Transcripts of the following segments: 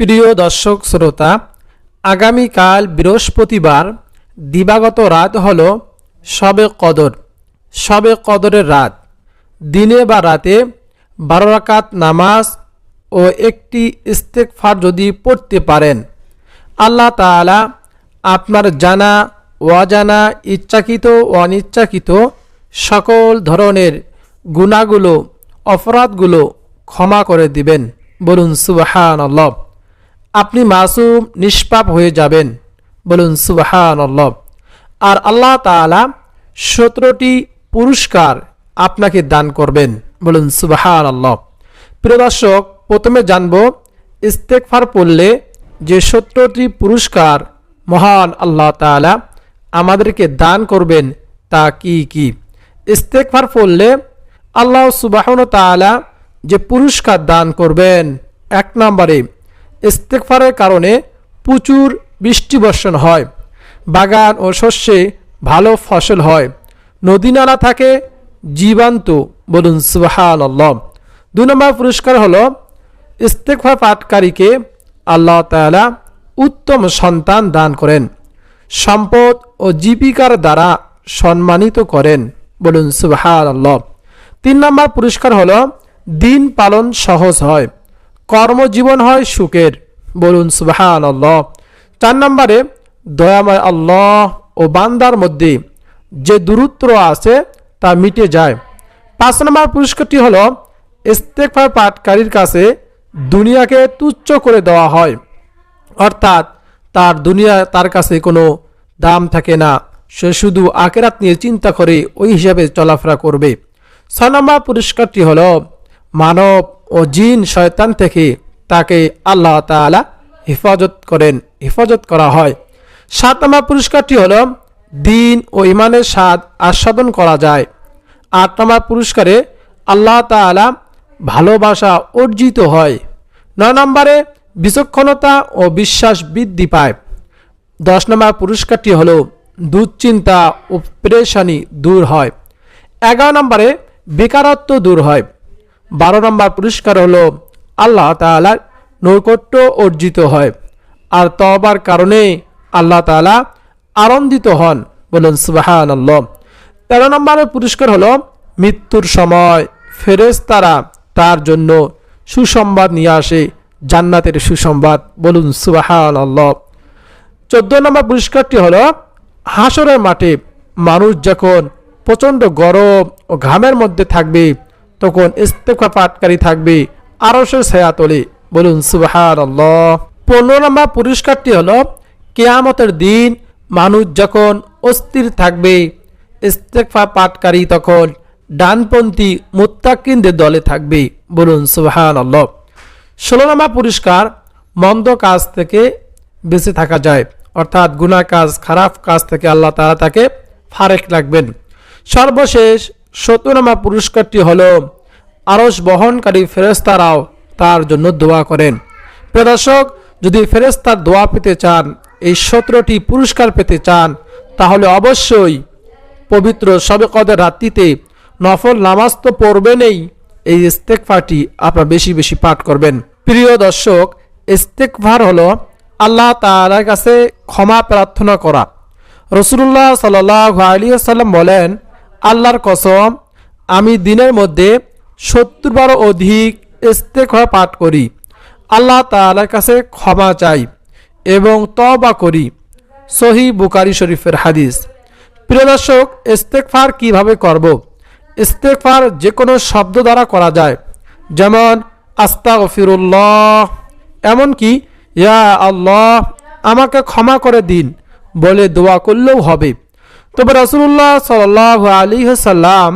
প্রিয় দর্শক শ্রোতা, আগামীকাল বৃহস্পতিবার দিবাগত রাত হল শবে কদর। শবে কদরের রাত। দিনে বা রাতে বারো রাকাত নামাজ ও একটি ইস্তেকফার যদি পড়তে পারেন, আল্লাহ তাআলা আপনার জানা, অজানা, ইচ্ছাকৃত অনিচ্ছাকৃত সকল ধরনের গুণাগুলো অপরাধগুলো ক্ষমা করে দিবেন। বলুন সুবাহান আল্লাহ আপনি মাসুম, নিষ্পাপ হয়ে যাবেন। বলুন সুবাহান আর আল্লাহ তাআলা সতেরোটি পুরস্কার আপনাকে দান করবেন। বলুন সুবাহান আল্লাহ প্রিয় দর্শক, প্রথমে জানব ইস্তেকফার পড়লে যে সতেরোটি পুরস্কার মহান আল্লাহ তাআলা আমাদেরকে দান করবেন, তা কি কি? ইস্তেকফার পড়লে আল্লাহ সুবাহন তাআলা যে পুরস্কার দান করবেন, এক নম্বরে ইস্তেকফারের কারণে প্রচুর বৃষ্টি বর্ষণ হয়। বাগান ও শস্যে ভালো ফসল হয়। নদী নালা থাকে জীবান্ত। বলুন সুবাহান আল্লাহ দুই নম্বর পুরস্কার হলো ইস্তেকফা পাটকারীকে আল্লাহ তাআলা উত্তম সন্তান দান করেন। সম্পদ ও জীবিকার দ্বারা সম্মানিত করেন। বলুন সুবাহান আল্লাহ তিন নম্বর পুরস্কার হল দিন পালন সহজ হয়। কর্মজীবন হয় সুখের। বলুন সুবাহান আল্লাহ চার নম্বরে, দয়াময় আল্লাহ ও বান্দার মধ্যে যে দূরত্ব আছে তা মিটে যায়। পাঁচ নম্বর পুরস্কারটি হল ইস্তেকফার পাঠকারীর কাছে দুনিয়াকে তুচ্ছ করে দেওয়া হয়। অর্থাৎ তার দুনিয়া, তার কাছে কোনো দাম থাকে না। সে শুধু আকেরাত নিয়ে চিন্তা করে ওই হিসাবে চলাফেরা করবে। ছয় নম্বর পুরস্কারটি হল, মানব ও জিন শয়তান থেকে তাকে আল্লাহ তাআলা হেফাজত করেন, হেফাজত করা হয়। সাত নম্বর পুরস্কারটি হল দিন ও ইমানের স্বাদ আস্বাদন করা যায়। আট নম্বর পুরস্কারে আল্লাহ তাআলা ভালোবাসা অর্জিত হয়। নয় নম্বরে বিচক্ষণতা ও বিশ্বাস বৃদ্ধি পায়। দশ নম্বর পুরস্কারটি হল দুশ্চিন্তা ও প্রেশানি দূর হয়। এগারো নম্বরে বেকারত্ব দূর হয়। বারো নম্বর পুরস্কার হলো আল্লাহ তাআলার নৈকট্য অর্জিত হয়। আর তবার কারণে আল্লাহ তাআলা আনন্দিত হন। বলুন সুবাহান তেরো নম্বরের পুরস্কার হলো মৃত্যুর সময় ফেরেশতারা তার জন্য সুসংবাদ নিয়ে আসে, জান্নাতের সুসংবাদ। বলুন সুবাহান আল্লাহ চোদ্দ নম্বর পুরস্কারটি হলো হাসরের মাঠে মানুষ যখন প্রচণ্ড গরম ও ঘামের মধ্যে থাকবে তখন ইস্তেফা পাটকারী থাকবে আরও সে ছায়া তোলে বলুন সুবাহান আল্লাহ পনেরো নম্বর পুরস্কারটি হলো, কেয়ামতের দিন মানুষ যখন অস্থির থাকবে ইস্তেকফা পাটকারী তখন ডানপন্থী মুত্তাকিনদের দলে থাকবে। বলুন সুবাহান আল্লাহ ষোলো নম্বর পুরস্কার মন্দ কাজ থেকে বেঁচে থাকা যায়। অর্থাৎ গুনাহ কাজ, খারাপ কাজ থেকে আল্লাহ তাআলা তাকে ফারেক রাখবেন। সর্বশেষ নম্বর পুরস্কারটি হল আরস বহনকারী ফেরেস্তারাও তার জন্য দোয়া করেন। প্রদর্শক যদি ফেরেস্তার দোয়া পেতে চান, এই সতেরোটি পুরস্কার পেতে চান, তাহলে অবশ্যই পবিত্র সবে কদের রাত্রিতে নফল নামাজ তো পড়বেনই, এই ইস্তেকফারটি আপনার বেশি বেশি পাঠ করবেন। প্রিয় দর্শক ইস্তেকফার হলো আল্লাহ তাআলার কাছে ক্ষমা প্রার্থনা করা। রসুল্লাহ সাল্লাহ আলী সাল্লাম বলেন আল্লাহর কসম, আমি দিনের মধ্যে সত্তর বার অধিক ইস্তেকফার পাঠ করি। আল্লাহ তাআলার কাছে ক্ষমা চাই এবং তবা করি। সহি বুকারি শরীফের হাদিস। প্রিয় দর্শক ইস্তেকফার কীভাবে করব? ইস্তেকফার যে কোনো শব্দ দ্বারা করা যায়। যেমন আস্তা ফিরুল্লাহ এমনকি, ইয়া আল্লাহ, আমাকে ক্ষমা করে দিন বলে দোয়া করলেও হবে। তবে রসুল্লাহ সাল আলী সাল্লাম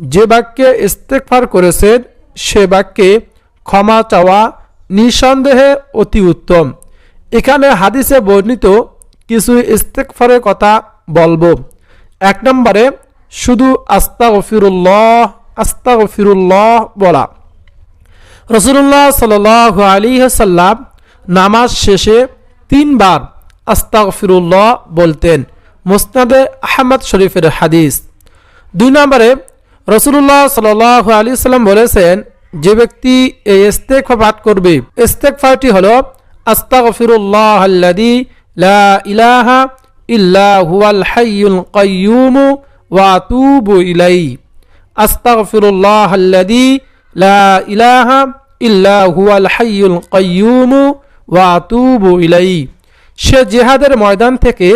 যে বাক্যে ইস্তেকফার করেছেন সে বাক্যে ক্ষমা চাওয়া নিঃসন্দেহে অতি উত্তম। এখানে হাদিসে বর্ণিত কিছু ইস্তেকফারের কথা বলব। এক নম্বরে, শুধু আস্তা গফিরুল্লাহ আস্তা গফিরুল্লাহ বলা। রসুল্লাহ সাল আলী সাল্লাম নামাজ শেষে তিনবার আস্তা গফিরুল্লাহ বলতেন। মুসনাদে আহমদ শরীফের হাদিস। দুই নম্বরে রসুল্লাহ সাল আলী সাল্লাম বলেছেন, যে ব্যক্তি এই ইস্তেকফা পাঠ করবে ইস্তেকফাটি হলো, আস্তাগফিরুল্লাহ আল্লাযী লা ইলাহা ইল্লা হুয়াল হাইয়ুল কাইয়্যুম ওয়া আতুবু ইলাইহি। আস্তাগফিরুল্লাহ আল্লাযী লা ইলাহা ইল্লা হুয়াল হাইয়ুল কাইয়্যুম ওয়া আতুবু ইলাইহি। সে জিহাদের ময়দান থেকে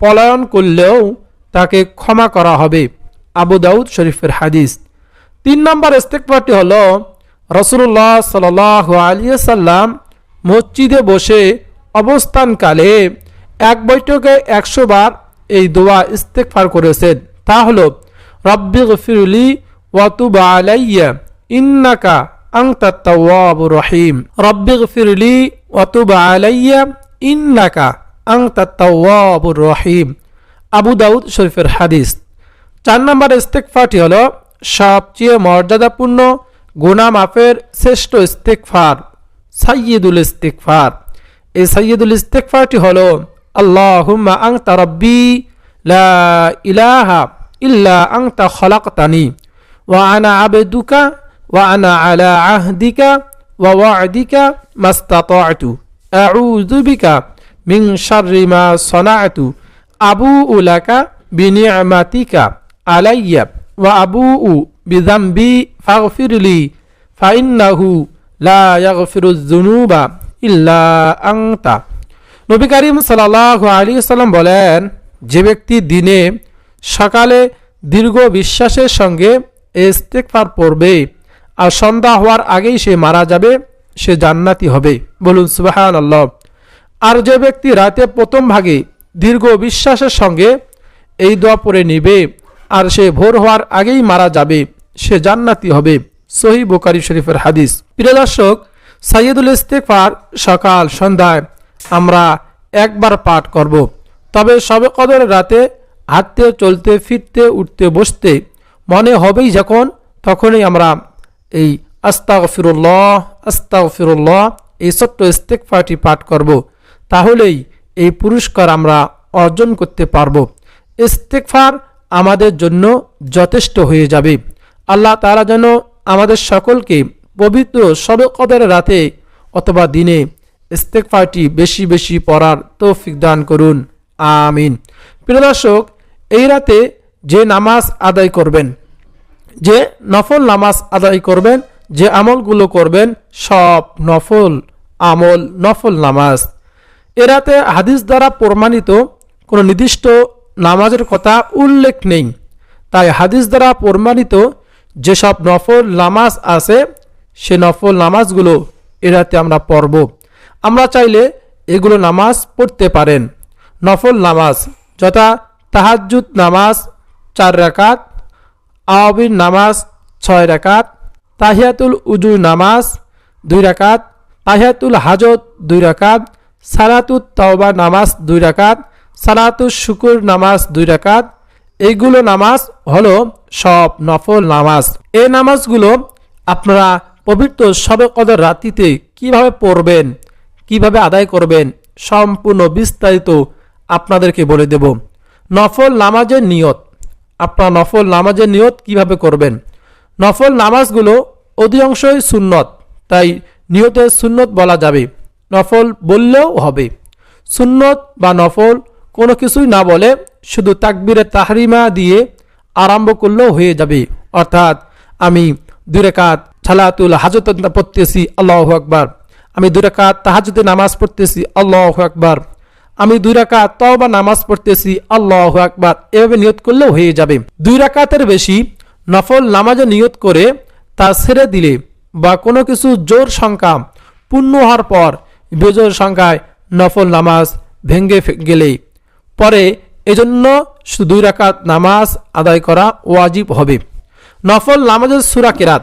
পলায়ন করলেও তাকে ক্ষমা করা হবে। আবু দাউদ শরীফের হাদিস। তিন নম্বর ইস্তেকবারটি হল রসুল্লাহ সাল আলিয়া সাল্লাম মসজিদে বসে অবস্থানকালে এক বৈঠকে একশো বার এই দোয়া ইস্তেকফার করেছেন। তা হল, রব্বি গফিরুলি ওয়াতুব আলাইয়া, ইন্নাকা আংতা তাওয়াবুর রহিম। রব্বি গফিরুলি ওয়াতুব আলাইয়া, ইন্নাকা আংতা তাওয়াবুর রহিম। আবু দাউদ শরীফের হাদিস। চার নম্বর ইস্তেকফারটি হল, সবচেয়ে মর্যাদাপূর্ণ গুনা মাফের শ্রেষ্ঠ ইস্তেকফার সাইয়দুল ইস্তেকফার এই সাইয়দুল ইস্তেকফারটি হল, আল্লাহুম্মা আংতা রব্বি, লা ইলাহা ইল্লা আংতা খলাকতানি, ওয়া আনা আবেদুকা, ওয়া আনা আলা আহদিকা, ওয়া ওয়াদিকা মাস্তাতাতু। আউযু বিকা মা সনাআতু, আবু উলাকা বিনিয়ামাতিকা আলাইয়া ওয়া আবু উ বিজাম্বি ফাগফিরলি, ফাইন্নাহু লা ইয়াগফিরু যুনুবা ইল্লা আনতা। নবী করিম সাল্লাল্লাহু আলাইহি সাল্লাম বলেন, যে ব্যক্তি দিনে সকালে দীর্ঘ বিশ্বাসের সঙ্গে ইস্তেগফার পড়বে আর সন্ধ্যা হওয়ার আগেই সে মারা যাবে, সে জান্নাতি হবে। বলুন সুবহানাল্লাহ। আর যে ব্যক্তি রাতে প্রথম ভাগে দীর্ঘ বিশ্বাসের সঙ্গে এই দোয়া পড়ে নিবে, আর সে ভোর হওয়ার আগেই মারা যাবে, সে জান্নাতি হবে। সহি বোকারি শরীফের হাদিস। প্রিয় দর্শক সাইয়দুল ইস্তেকফার সকাল সন্ধ্যায় আমরা একবার পাঠ করব। তবে সবে কদরের রাতে হাঁটতে, চলতে, ফিরতে, উঠতে, বসতে মনে হবেই যখন, তখনই আমরা এই আস্তাগ ফিরুল্লাহ আস্তাগ ফিরুল্লাহ এই ছোট্ট ইস্তেকফারটি পাঠ করব। তাহলেই এই পুরস্কার আমরা অর্জন করতে পারব। ইস্তেকফার আমাদের জন্য যথেষ্ট হয়ে যাবে। আল্লাহ তারা যেন আমাদের সকলকে পবিত্র সবে কদের রাতে অথবা দিনে ইস্তেকফারটি বেশি বেশি পড়ার তৌফিক দান করুন। আমিন। প্রিয় দর্শক, এই রাতে যে নামাজ আদায় করবেন, যে নফল নামাজ আদায় করবেন, যে আমলগুলো করবেন, সব নফল আমল নফল নামাজ। এরাতে হাদিস দ্বারা প্রমাণিত কোনো নির্দিষ্ট নামাজের কথা উল্লেখ নেই। তাই হাদিস দ্বারা প্রমাণিত যেসব নফল নামাজ আছে, সে নফল নামাজগুলো এরাতে আমরা পড়ব। আমরা চাইলে এগুলো নামাজ পড়তে পারেন। নফল নামাজ যথা তাহাজুদ নামাজ চার রাকাত, আওয়াবির নামাজ ছয় রাকাত, তাহিয়াতুল উজু নামাজ দুই রাকাত, তাহিয়াতুল হাজত দুই রাকাত সালাতুত তাওবা নামাজ দুই রাকাত সালাতুল শুকুর নামাজ দুই রাকাত। এইগুলো নামাজ হলো সব নফল নামাজ। এই নামাজগুলো আপনারা পবিত্র সবে কদর রাতিতে কীভাবে পড়বেন, কীভাবে আদায় করবেন, সম্পূর্ণ বিস্তারিত আপনাদেরকে বলে দেব। নফল নামাজের নিয়ত, আপনার নফল নামাজের নিয়ত কীভাবে করবেন? নফল নামাজগুলো অধিকাংশই সুন্নত, তাই নিয়তের সুন্নত বলা যাবে। নফল বললেও হবে। সুন্নত বা নফল কোনো কিছুই না বলে শুধু তাকবিরে তাহরিমা দিয়ে আরম্ভ করলেও হয়ে যাবে। অর্থাৎ আমি দুই রেখাত ছালাতুল হাজত পড়তেছি, আল্লাহ আকবার। আমি দুই রেখাত তাহাজুদে নামাজ পড়তেছি, আল্লাহ আকবার। আমি দুই রাকাত তওবা নামাজ পড়তেছি, আল্লাহ আকবার। এভাবে নিয়ত করলেও হয়ে যাবে। দুই রাকাতের বেশি নফল নামাজে নিয়ত করে তা ছেড়ে দিলে বা কোনো কিছু জোর সংখ্যা পূর্ণ হওয়ার পর বেজোর সংখ্যায় নফল নামাজ ভেঙ্গে গেলে পরে এজন্য দুই রাকাত নামাজ আদায় করা ওয়াজিব হবে। নফল নামাজের সুরা কেরাত।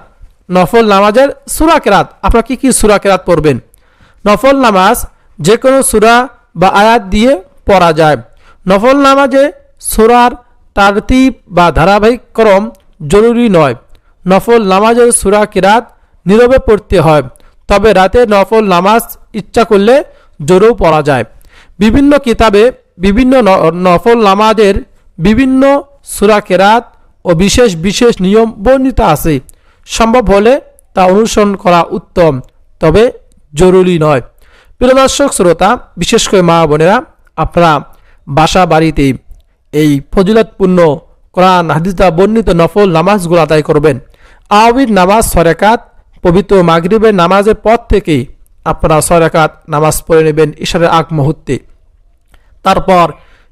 নফল নামাজের সুরা কেরাত। আপনারা কী কি সুরা কেরাত পড়বেন? নফল নামাজ যে কোনো সুরা বা আয়াত দিয়ে পড়া যায়। নফল নামাজে সুরার তারতিব বা ধারাবাহিক ক্রম জরুরি নয়। নফল নামাজের সুরা কিরাত নীরবে পড়তে হয়। তবে রাতে নফল নামাজ ইচ্ছা করলে জোরেও পড়া যায়। বিভিন্ন কিতাবে বিভিন্ন নফল নামাজের বিভিন্ন সুরা কেরাত ও বিশেষ বিশেষ নিয়ম বর্ণিত আছে। সম্ভব হলে তা অনুসরণ করা উত্তম, তবে জরুরি নয়। প্রিয় দর্শক, শ্রোতা, বিশেষ করে মা বোনেরা, আপনারা বাসা বাড়িতে এই ফজিলতপূর্ণ কোরআন, হাদিসা বর্ণিত নফল নামাজগুলো আদায় করবেন। আবির নামাজ সরেকাত পবিত্র মাগরিবের নামাজের পর থেকেই আপনারা সরেকাত নামাজ পড়ে নেবেন ঈশ্বরের আগ মুহূর্তে। তারপর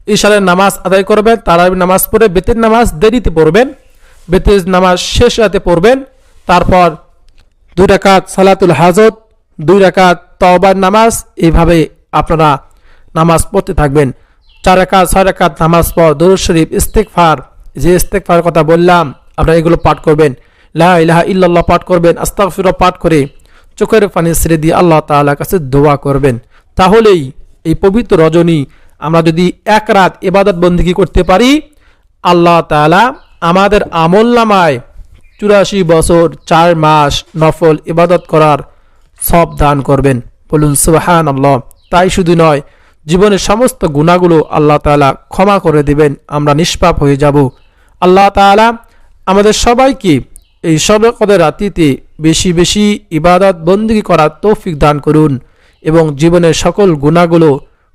ঈশারের নামাজ আদায় করবেন, তারাবি নামাজ পড়ে বেতের নামাজ দেরিতে পড়বেন, বেতের নামাজ শেষ রাতে পড়বেন, তারপর দুই রাকাত সালাতুল হাজত, দুই রাকাত তওবার নামাজ, এইভাবে আপনারা নামাজ পড়তে থাকবেন। চার একাত ছয় রাকাত নামাজ পর দরুদ শরীফ ইস্তেকফার যে ইস্তেকফার কথা বললাম, আপনারা এগুলো পাঠ করবেন। লা ইলাহা ইল্লাল্লাহ পাঠ করবেন, আস্তাগফিরুল্লাহ পাঠ করে চোখের পানি ছেড়ে দিয়ে আল্লাহ তাআলার কাছে দোয়া করবেন। তাহলেই এই পবিত্র রজনী আমরা যদি এক রাত ইবাদত বন্দিগি করতে পারি, আল্লাহ তাআলা আমাদের আমল নামায় চুরাশি বছর, চার মাস নফল ইবাদত করার সব দান করবেন। বলুন সুবাহান আল্লাহ তাই শুধু নয়, জীবনের সমস্ত গুণাগুলো আল্লাহ তাআলা ক্ষমা করে দিবেন, আমরা নিষ্পাপ হয়ে যাব। আল্লাহ তাআলা আমাদের সবাইকে এই সবে কদের রাতিতে বেশি বেশি ইবাদত বন্দিগি করার তৌফিক দান করুন এবং জীবনের সকল গুণাগুলো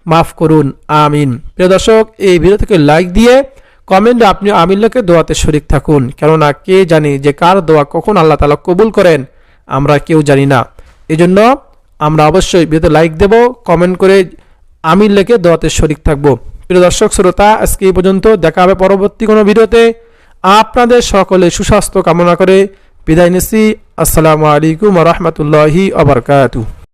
মাফ করুন। আমিন। প্রিয় দর্শক, এই ভিডিও থেকে লাইক দিয়ে কমেন্টে আপনি আমিল্লাকে দোয়াতে শরিক থাকুন। কেননা কে জানি যে কার দোয়া কখন আল্লাহ তালা কবুল করেন, আমরা কেউ জানি না। এই জন্য আমরা অবশ্যই ভিডিওতে লাইক দেব কমেন্ট করে আমিল্লাকে দোয়াতে শরিক থাকব। প্রিয় দর্শক, শ্রোতা, আজকে এই পর্যন্ত। দেখা হবে পরবর্তী কোনো ভিডিওতে আপনাদের সকলে সুস্বাস্থ্য কামনা করে বিদায় নিচ্ছি। আসসালামু আলাইকুম রহমতুল্লাহি আবরকাতু